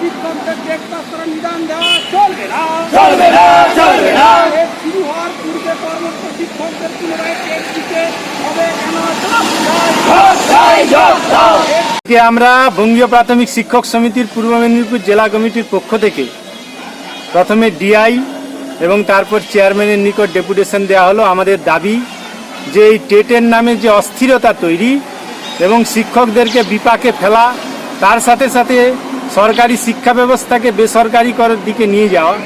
শিক্ষকদের টেট নিদান দেওয়া চলবে না। চলবে না চলবে না। শুরু হওয়ার পূর্বে কর্মরত শিক্ষকদের পুনরায় টেট দিতে হবে কেন জবাব চাই। জব চাই জব দাও আজকে আমরা বঙ্গীয় প্রাথমিক শিক্ষক সমিতির পূর্ব মেদিনীপুর জেলা কমিটির পক্ষ থেকে প্রথমে ডিআই এবং তারপর চেয়ারম্যানের নিকট ডেপুটেশন দেওয়া হলো আমাদের দাবি যে এই টেটের নামে যে অস্থিরতা তৈরি এবং শিক্ষকদেরকে বিপাকে ফেলা তার সাথে সাথে সরকারি শিক্ষা ব্যবস্থাকে বেসরকারি করার দিকে নিয়ে যাওয়া,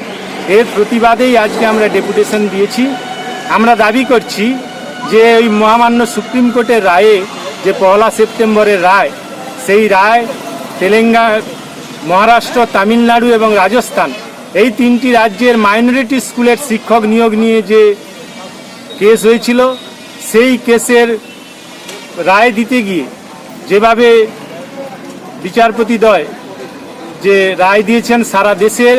এর প্রতিবাদেই আজকে আমরা ডেপুটেশন দিয়েছি। আমরা দাবি করছি যে ওই মহামান্য সুপ্রিম কোর্টের রায়ে যে পয়লা সেপ্টেম্বরের রায়, সেই রায় তেলেঙ্গানা মহারাষ্ট্র, তামিলনাড়ু এবং রাজস্থান, এই তিনটি রাজ্যের মাইনরিটি স্কুলের শিক্ষক নিয়োগ নিয়ে যে কেস হয়েছিল, সেই কেসের রায় দিতে গিয়ে যেভাবে বিচারপতি দয় যে রায় দিয়েছেন সারা দেশের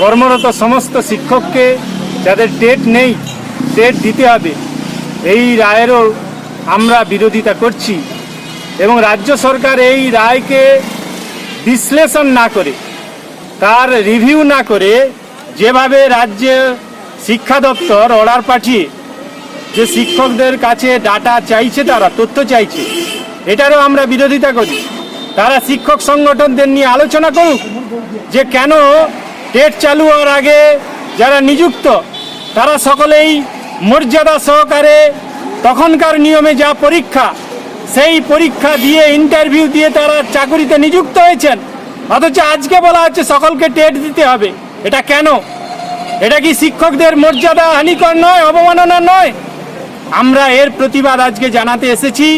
কর্মরত সমস্ত শিক্ষককে, যাদের টেট নেই, টেট দিতে হবে। এই রায়েরও আমরা বিরোধিতা করছি এবং রাজ্য সরকার এই রায়কে বিশ্লেষণ না করে, তার রিভিউ না করে যেভাবে রাজ্যে শিক্ষা দপ্তর অর্ডার পাঠিয়ে যে শিক্ষকদের কাছে ডাটা চাইছে তারা, তথ্য চাইছে, এটারও আমরা বিরোধিতা করি। তারা শিক্ষক সংগঠনদের নিয়ে আলোচনা করুক যে কেন টেট চালু হওয়ার আগে যারা নিযুক্ত, তারা সকলেই মর্যাদা সহকারে তখনকার নিয়মে যা পরীক্ষা, সেই পরীক্ষা দিয়ে ইন্টারভিউ দিয়ে তারা চাকুরিতে নিযুক্ত হয়েছেন। অথচ আজকে বলা হচ্ছে সকলকে টেট দিতে হবে। এটা কেন? এটা কি শিক্ষকদের মর্যাদা হানিকর নয় অবমাননা নয়? আমরা এর প্রতিবাদ আজকে জানাতে এসেছি।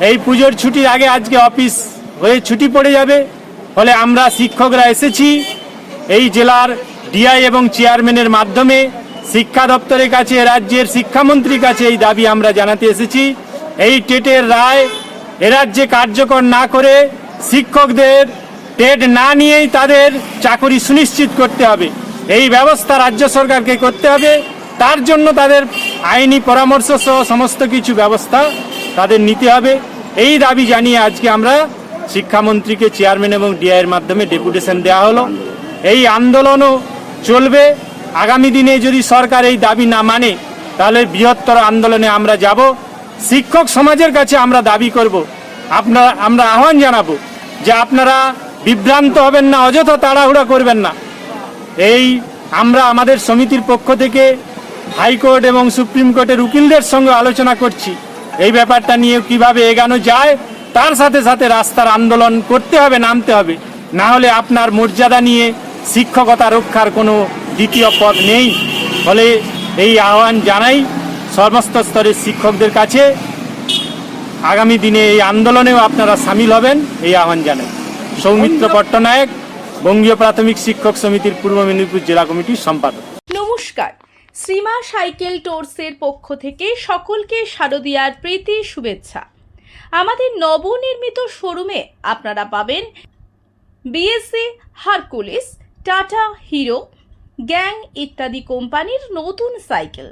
এই পুজোর ছুটির আগে আজকে অফিস হয়ে ছুটি পড়ে যাবে। ফলে আমরা শিক্ষকরা এসেছি এই জেলার ডিআই এবং চেয়ারম্যানের মাধ্যমে। শিক্ষা দপ্তরের কাছে, রাজ্যের শিক্ষামন্ত্রীর কাছে এই দাবি আমরা জানাতে এসেছি। এই টেটের রায় এ রাজ্যে কার্যকর না করে শিক্ষকদের টেট না নিয়েই তাদের চাকরি সুনিশ্চিত করতে হবে। এই ব্যবস্থা রাজ্য সরকারকে করতে হবে। তার জন্য তাদের আইনি পরামর্শ সহ সমস্ত কিছু ব্যবস্থা তাদের নিতে হবে। এই দাবি জানিয়ে আজকে আমরা শিক্ষামন্ত্রীকে চেয়ারম্যান এবং ডিআইয়ের মাধ্যমে ডেপুটেশন দেওয়া হলো। এই আন্দোলনও চলবে। আগামী দিনে যদি সরকার এই দাবি না মানে তাহলে বৃহত্তর আন্দোলনে আমরা যাব। শিক্ষক সমাজের কাছে আমরা দাবি করব। আপনারা আমরা আহ্বান জানাব যে আপনারা বিভ্রান্ত হবেন না, অযথা তাড়াহুড়া করবেন না। এই আমরা আমাদের সমিতির পক্ষ থেকে হাইকোর্ট এবং সুপ্রিম কোর্টের উকিলদের সঙ্গে আলোচনা করছি। এই ব্যাপারটা নিয়ে কীভাবে এগানো যায় তার সাথে সাথে রাস্তার আন্দোলন করতে হবে নামতে হবে। না হলে আপনার মর্যাদা নিয়ে শিক্ষকতা রক্ষার কোনো দ্বিতীয় পথ নেই। ফলে এই আহ্বান জানাই সমস্ত স্তরের শিক্ষকদের কাছে। আগামী দিনে এই আন্দোলনেও আপনারা সামিল হবেন এই আহ্বান জানাই। সৌমিত্র পট্টনায়ক বঙ্গীয় প্রাথমিক শিক্ষক সমিতির পূর্ব মেদিনীপুর জেলা কমিটির সম্পাদক। নমস্কার। শ্রীমা সাইকেল টোর্সের পক্ষ থেকে সকলকে শারদীয়ার প্রীতি শুভেচ্ছা। আমাদের নবনির্মিত শোরুমে আপনারা পাবেন BSC Hercules, Tata hero, gang ইত্যাদি কোম্পানির নতুন সাইকেল।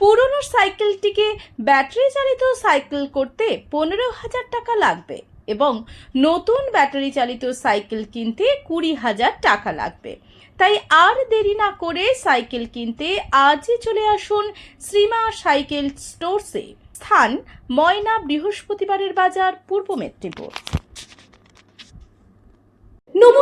পুরনো সাইকেলটিকে ব্যাটারি চালিত সাইকেল করতে পনেরো হাজার টাকা লাগবে। এবং নতুন ব্যাটারি চালিত সাইকেল কিনতে কুড়ি হাজার টাকা লাগবে। তাই আর দেরি না করে সাইকেল কিনতে আজই চলে আসুন শ্রীমা সাইকেল স্টোরসে। স্থান ময়না বৃহস্পতিবারের বাজার পূর্ব মেদিনীপুর।